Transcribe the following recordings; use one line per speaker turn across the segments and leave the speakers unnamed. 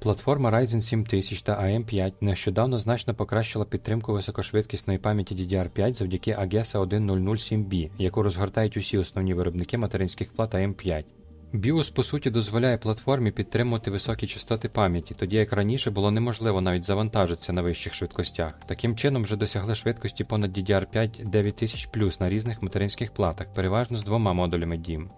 Платформа Ryzen 7000 та AM5 нещодавно значно покращила підтримку високошвидкісної пам'яті DDR5 завдяки AGESA 1007B, яку розгортають усі основні виробники материнських плат AM5. BIOS, по суті, дозволяє платформі підтримувати високі частоти пам'яті, тоді як раніше було неможливо навіть завантажитися на вищих швидкостях. Таким чином вже досягли швидкості понад DDR5 9000 на різних материнських платах, переважно з двома модулями DIMM.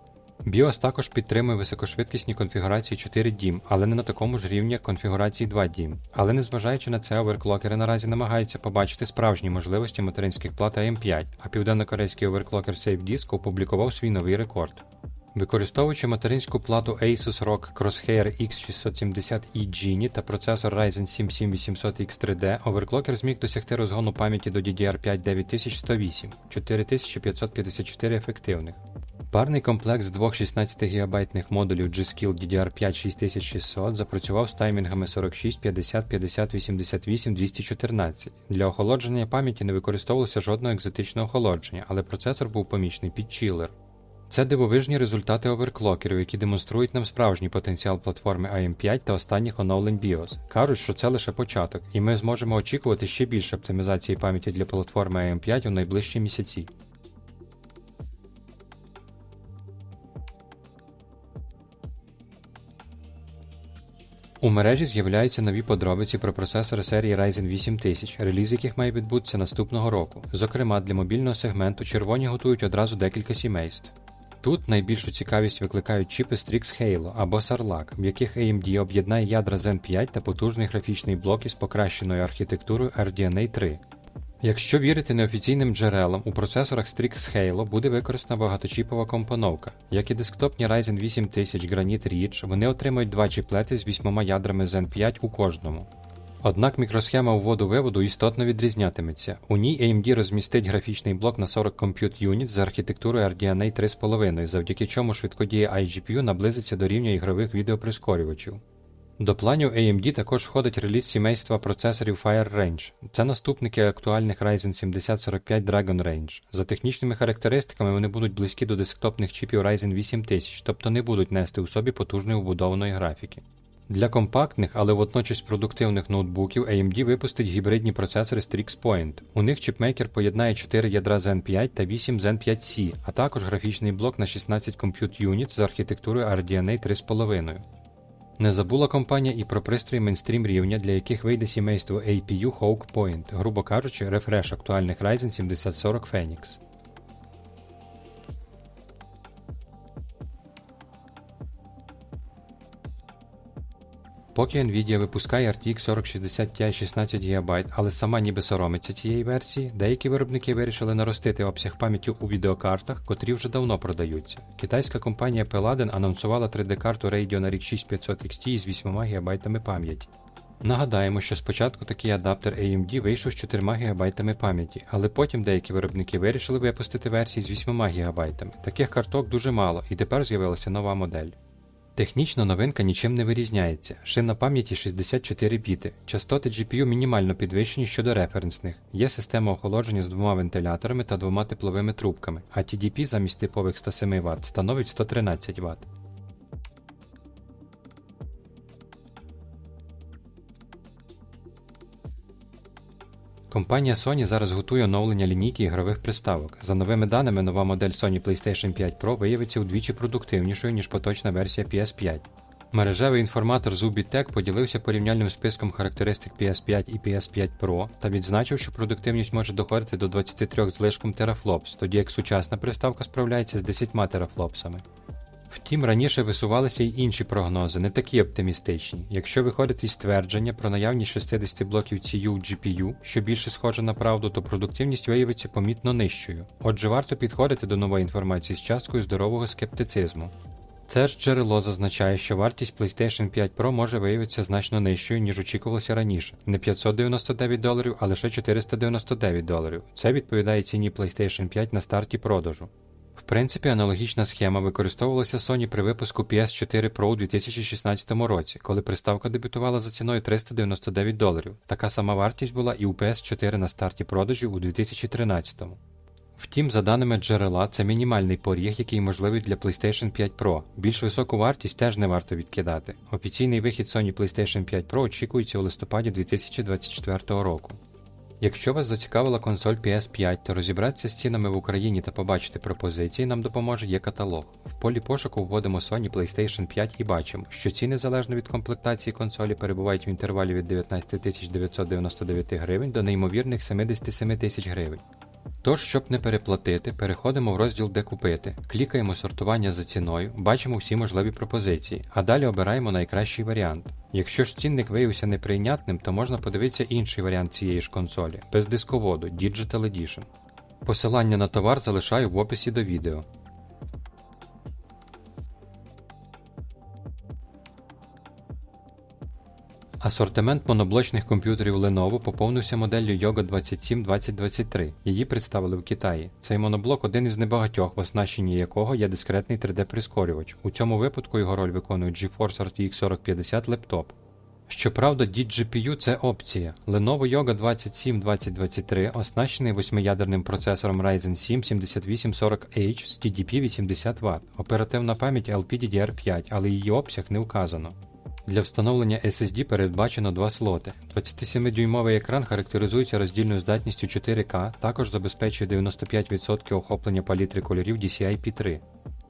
BIOS також підтримує високошвидкісні конфігурації 4 DIM, але не на такому ж рівні як конфігурації 2 DIM. Але незважаючи на це, оверклокери наразі намагаються побачити справжні можливості материнських плат AM5, а південнокорейський оверклокер SafeDisk опублікував свій новий рекорд. Використовуючи материнську плату Asus ROG Crosshair X670E Genie та процесор Ryzen 7 7800X3D, оверклокер зміг досягти розгону пам'яті до DDR5 9108 4554 ефективних. Парний комплект з двох 16 ГБ модулів G-Skill DDR5 6600 запрацював з таймінгами 46, 50, 50, 88, 214. Для охолодження пам'яті не використовувалося жодного екзотичного охолодження, але процесор був помічний під чілер. Це дивовижні результати оверклокерів, які демонструють нам справжній потенціал платформи AM5 та останніх оновлень BIOS. Кажуть, що це лише початок, і ми зможемо очікувати ще більше оптимізації пам'яті для платформи AM5 у найближчі місяці. У мережі з'являються нові подробиці про процесори серії Ryzen 8000, реліз яких має відбутися наступного року. Зокрема, для мобільного сегменту червоні готують одразу декілька сімейств. Тут найбільшу цікавість викликають чіпи Strix Halo або Sarlacc, в яких AMD об'єднає ядра Zen 5 та потужний графічний блок із покращеною архітектурою RDNA 3. Якщо вірити неофіційним джерелам, у процесорах Strix Halo буде використана багаточіпова компоновка. Як і десктопні Ryzen 8000 Granite Ridge, вони отримають два чіплети з вісьмома ядрами Zen 5 у кожному. Однак мікросхема вводу-виводу істотно відрізнятиметься. У ній AMD розмістить графічний блок на 40 Compute Units з архітектурою RDNA 3,5, завдяки чому швидкодія iGPU наблизиться до рівня ігрових відеоприскорювачів. До планів AMD також входить реліз сімейства процесорів Fire Range. Це наступники актуальних Ryzen 7045 Dragon Range. За технічними характеристиками вони будуть близькі до десктопних чіпів Ryzen 8000, тобто не будуть нести у собі потужної вбудованої графіки. Для компактних, але водночас продуктивних ноутбуків AMD випустить гібридні процесори Strix Point. У них чіпмейкер поєднає 4 ядра Zen 5 та 8 Zen 5C, а також графічний блок на 16 Compute Units з архітектурою RDNA 3,5. Не забула компанія і про пристрої мейнстрім рівня, для яких вийде сімейство APU Hawk Point, грубо кажучи, рефреш актуальних Ryzen 7040 Phoenix. Поки Nvidia випускає RTX 4060 Ti 16 ГБ, але сама ніби соромиться цієї версії, деякі виробники вирішили наростити обсяг пам'яті у відеокартах, котрі вже давно продаються. Китайська компанія Paladin анонсувала 3D-карту Radeon RX 6500 XT із 8 ГБ пам'яті. Нагадаємо, що спочатку такий адаптер AMD вийшов з 4 ГБ пам'яті, але потім деякі виробники вирішили випустити версії з 8 ГБ. Таких карток дуже мало, і тепер з'явилася нова модель. Технічно новинка нічим не вирізняється. Шина пам'яті 64 біти. Частоти GPU мінімально підвищені щодо референсних. Є система охолодження з двома вентиляторами та двома тепловими трубками, а TDP замість типових 107 Вт становить 113 Вт. Компанія Sony зараз готує оновлення лінійки ігрових приставок. За новими даними, нова модель Sony PlayStation 5 Pro виявиться удвічі продуктивнішою, ніж поточна версія PS5. Мережевий інформатор Zubitech поділився порівняльним списком характеристик PS5 і PS5 Pro та відзначив, що продуктивність може доходити до 23 з лишком терафлопс, тоді як сучасна приставка справляється з 10 терафлопсами. Втім, раніше висувалися й інші прогнози, не такі оптимістичні. Якщо виходити із ствердження про наявність 60 блоків CU GPU, що більше схоже на правду, то продуктивність виявиться помітно нижчою. Отже, варто підходити до нової інформації з часткою здорового скептицизму. Це ж джерело зазначає, що вартість PlayStation 5 Pro може виявитися значно нижчою, ніж очікувалося раніше. Не 599 доларів, а лише 499 доларів. Це відповідає ціні PlayStation 5 на старті продажу. В принципі, аналогічна схема використовувалася Sony при випуску PS4 Pro у 2016 році, коли приставка дебютувала за ціною 399 доларів. Така сама вартість була і у PS4 на старті продажів у 2013. Втім, за даними джерела, це мінімальний поріг, який можливий для PlayStation 5 Pro. Більш високу вартість теж не варто відкидати. Офіційний вихід Sony PlayStation 5 Pro очікується у листопаді 2024 року. Якщо вас зацікавила консоль PS5, то розібратися з цінами в Україні та побачити пропозиції нам допоможе є каталог. В полі пошуку вводимо Sony PlayStation 5 і бачимо, що ціни залежно від комплектації консолі перебувають в інтервалі від 19 999 гривень до неймовірних 77 тисяч гривень. Тож, щоб не переплатити, переходимо в розділ Де купити, клікаємо сортування за ціною, бачимо всі можливі пропозиції, а далі обираємо найкращий варіант. Якщо ж цінник виявився неприйнятним, то можна подивитися інший варіант цієї ж консолі без дисководу Digital Edition. Посилання на товар залишаю в описі до відео. Асортимент моноблочних комп'ютерів Lenovo поповнився моделлю Yoga 27 2023. Її представили в Китаї. Цей моноблок один із небагатьох, в оснащенні якого є дискретний 3D-прискорювач. У цьому випадку його роль виконує GeForce RTX 4050 лептоп. Щоправда, DGPU – це опція. Lenovo Yoga 27 2023 оснащений восьмиядерним процесором Ryzen 7 7840H з TDP 80 Вт, оперативна пам'ять LPDDR5, але її обсяг не вказано. Для встановлення SSD передбачено два слоти. 27-дюймовий екран характеризується роздільною здатністю 4К, також забезпечує 95% охоплення палітри кольорів DCI-P3.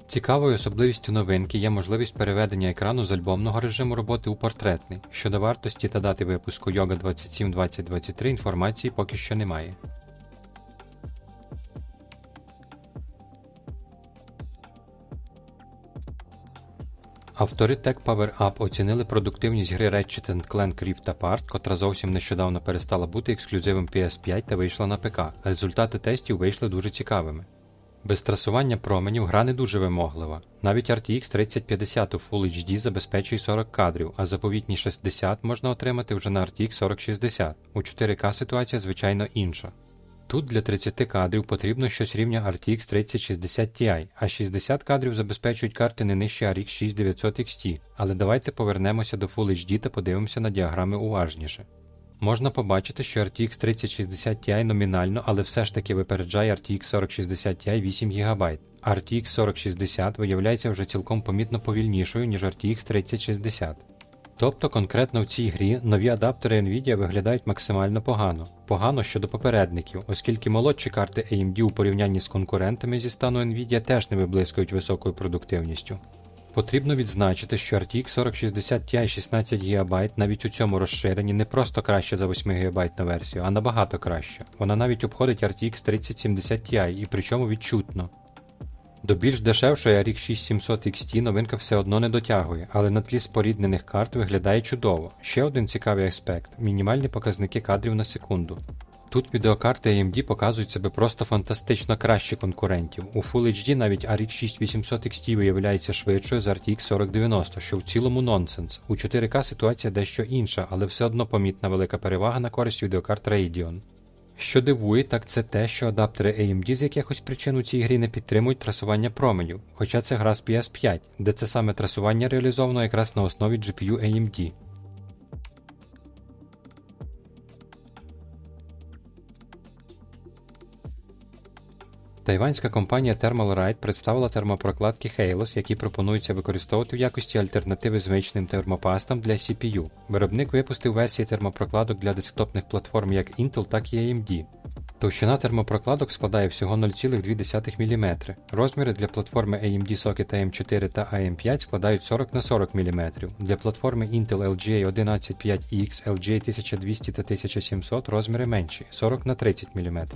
Цікавою особливістю новинки є можливість переведення екрану з альбомного режиму роботи у портретний. Щодо вартості та дати випуску Yoga 27 2023 інформації поки що немає. Автори Tech Power Up оцінили продуктивність гри Ratchet Clank Rift Apart, котра зовсім нещодавно перестала бути ексклюзивом PS5 та вийшла на ПК. Результати тестів вийшли дуже цікавими. Без трасування променів гра не дуже вимоглива. Навіть RTX 3050 у Full HD забезпечує 40 кадрів, а заповітні 60 можна отримати вже на RTX 4060. У 4К ситуація звичайно інша. Тут для 30 кадрів потрібно щось рівня RTX 3060 Ti, а 60 кадрів забезпечують карти не нижче RX 6900 XT. Але давайте повернемося до Full HD та подивимося на діаграми уважніше. Можна побачити, що RTX 3060 Ti номінально, але все ж таки випереджає RTX 4060 Ti 8 ГБ. RTX 4060 виявляється вже цілком помітно повільнішою, ніж RTX 3060. Тобто конкретно в цій грі нові адаптери Nvidia виглядають максимально погано. Погано щодо попередників, оскільки молодші карти AMD у порівнянні з конкурентами зі стану Nvidia теж не виблискують високою продуктивністю. Потрібно відзначити, що RTX 4060 Ti 16 ГБ навіть у цьому розширенні не просто краще за 8 ГБ на версію, а набагато краще. Вона навіть обходить RTX 3070 Ti і причому відчутно. До більш дешевшої RX 6700 XT новинка все одно не дотягує, але на тлі споріднених карт виглядає чудово. Ще один цікавий аспект мінімальні показники кадрів на секунду. Тут відеокарти AMD показують себе просто фантастично краще конкурентів. У Full HD навіть RX 6800 XT виявляється швидшою за RTX 4090, що в цілому нонсенс. У 4К ситуація дещо інша, але все одно помітна велика перевага на користь відеокарт Radeon. Що дивує, так це те, що адаптери AMD з якихось причин у цій грі не підтримують трасування променів, хоча це гра з PS5, де це саме трасування реалізовано якраз на основі GPU AMD. Тайванська компанія Thermalright представила термопрокладки Halos, які пропонуються використовувати в якості альтернативи звичним термопастам для CPU. Виробник випустив версії термопрокладок для десктопних платформ як Intel, так і AMD. Товщина термопрокладок складає всього 0,2 мм. Розміри для платформи AMD Socket AM4 та AM5 складають 40 на 40 мм. Для платформи Intel LGA 115X, LGA 1200 та 1700 розміри менші 40 на 30 мм.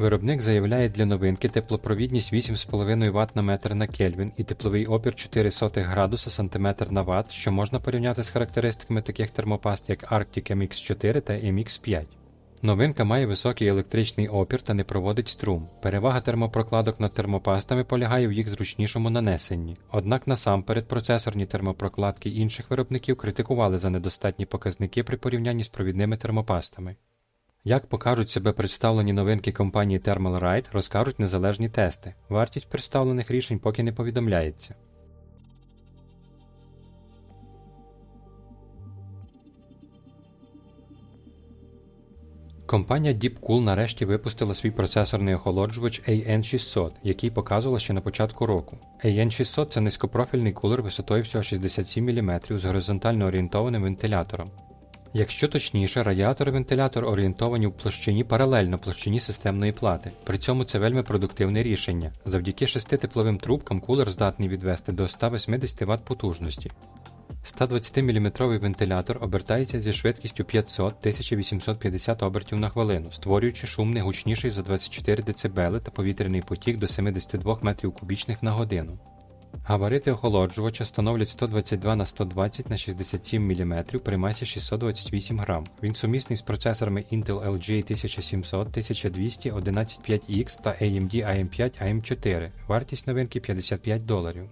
Виробник заявляє для новинки теплопровідність 8,5 Вт на метр на Кельвін і тепловий опір 0,04 градуса сантиметр на Вт, що можна порівняти з характеристиками таких термопаст, як Arctic MX4 та MX5. Новинка має високий електричний опір та не проводить струм. Перевага термопрокладок над термопастами полягає в їх зручнішому нанесенні. Однак насамперед процесорні термопрокладки інших виробників критикували за недостатні показники при порівнянні з провідними термопастами. Як покажуть себе представлені новинки компанії Thermalright, розкажуть незалежні тести. Вартість представлених рішень поки не повідомляється. Компанія Deepcool нарешті випустила свій процесорний охолоджувач AN600, який показувала ще на початку року. AN600 це низькопрофільний кулер висотою всього 67 мм з горизонтально орієнтованим вентилятором. Якщо точніше, радіатор і вентилятор орієнтовані в площині паралельно площині системної плати. При цьому це вельми продуктивне рішення. Завдяки шести тепловим трубкам кулер здатний відвести до 180 Вт потужності. 120-мм вентилятор обертається зі швидкістю 500-1850 обертів на хвилину, створюючи шум не гучніший за 24 дБ та повітряний потік до 72 метрів кубічних на годину. Габарити охолоджувача становлять 122 на 120 на 67 мм при масі 628 грам. Він сумісний з процесорами Intel LG 1700, 1200, 115X та AMD AM5 AM4. Вартість новинки 55 доларів.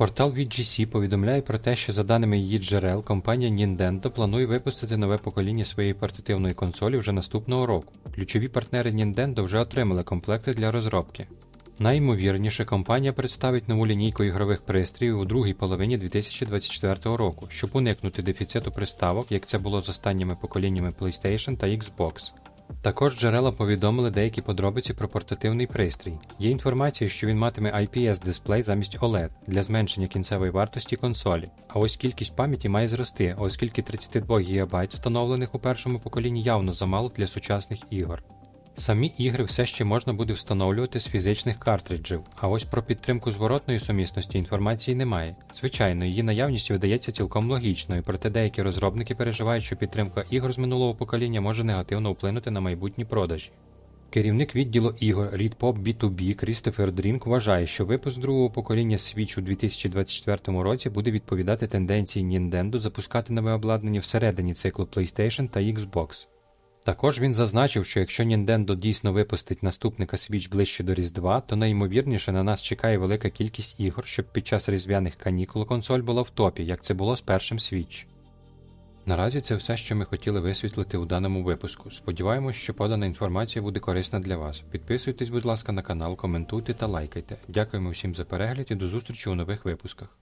Портал VGC повідомляє про те, що за даними її джерел, компанія Nintendo планує випустити нове покоління своєї портативної консолі вже наступного року. Ключові партнери Nintendo вже отримали комплекти для розробки. Найімовірніше, компанія представить нову лінійку ігрових пристроїв у другій половині 2024 року, щоб уникнути дефіциту приставок, як це було з останніми поколіннями PlayStation та Xbox. Також джерела повідомили деякі подробиці про портативний пристрій. Є інформація, що він матиме IPS-дисплей замість OLED для зменшення кінцевої вартості консолі. А ось кількість пам'яті має зрости, оскільки 32 ГБ встановлених у першому поколінні явно замало для сучасних ігор. Самі ігри все ще можна буде встановлювати з фізичних картриджів, а ось про підтримку зворотної сумісності інформації немає. Звичайно, її наявність видається цілком логічною, проте деякі розробники переживають, що підтримка ігор з минулого покоління може негативно вплинути на майбутні продажі. Керівник відділу ігор ReadPop B2B Крістофер Дрінк вважає, що випуск другого покоління Switch у 2024 році буде відповідати тенденції Nintendo запускати нове обладнання всередині циклу PlayStation та Xbox. Також він зазначив, що якщо Nintendo дійсно випустить наступника Switch ближче до Різдва, то найімовірніше на нас чекає велика кількість ігор, щоб під час різдвяних канікул консоль була в топі, як це було з першим Switch. Наразі це все, що ми хотіли висвітлити у даному випуску. Сподіваємось, що подана інформація буде корисна для вас. Підписуйтесь, будь ласка, на канал, коментуйте та лайкайте. Дякуємо всім за перегляд і до зустрічі у нових випусках.